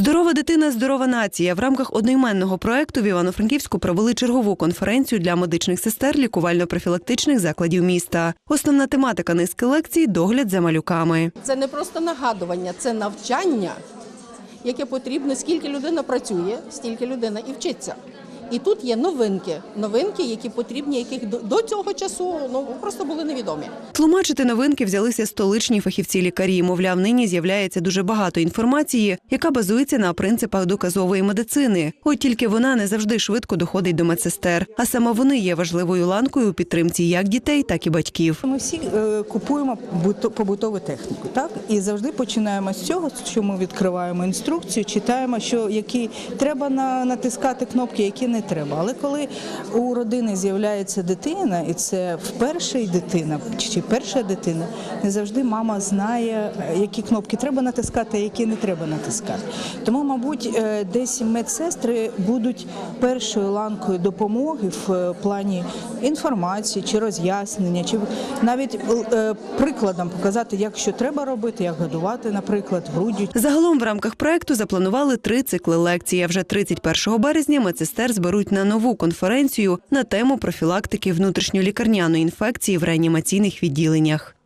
Здорова дитина, здорова нація. В рамках одноіменного проекту в Івано-Франківську провели чергову конференцію для медичних сестер лікувально-профілактичних закладів міста. Основна тематика низки лекцій догляд за малюками. Це не просто нагадування, це навчання, яке потрібно, скільки людина працює, стільки людина і вчиться. І тут є новинки, новинки, які потрібні, яких до- до цього часу ну просто були невідомі. Тлумачити новинки взялися столичні фахівці-лікарі. Мовляв, нині з'являється дуже багато інформації, яка базується на принципах доказової медицини. От тільки вона не завжди швидко доходить до медсестер. А саме вони є важливою ланкою у підтримці як дітей, так і батьків. Ми всі е, купуємо буто- побутову техніку, так і завжди починаємо з цього, що ми відкриваємо інструкцію, читаємо, що які треба на, натискати кнопки, які не треба. Але коли у родини з'являється дитина, і це вперше дитина, чи перша дитина, не завжди мама знає, які кнопки треба натискати, а які не треба натискати. Тому, мабуть, е, десь медсестри будуть першою ланкою допомоги в е, плані інформації чи роз'яснення, чи навіть е, прикладом показати, як що треба робити, як годувати, наприклад, груддю Загалом в рамках проекту запланували три цикли лекцій. А вже 31 березня медсестер зберуть на нову конференцію на тему профілактики внутрішньолікарняної інфекції в реанімаційних відділеннях.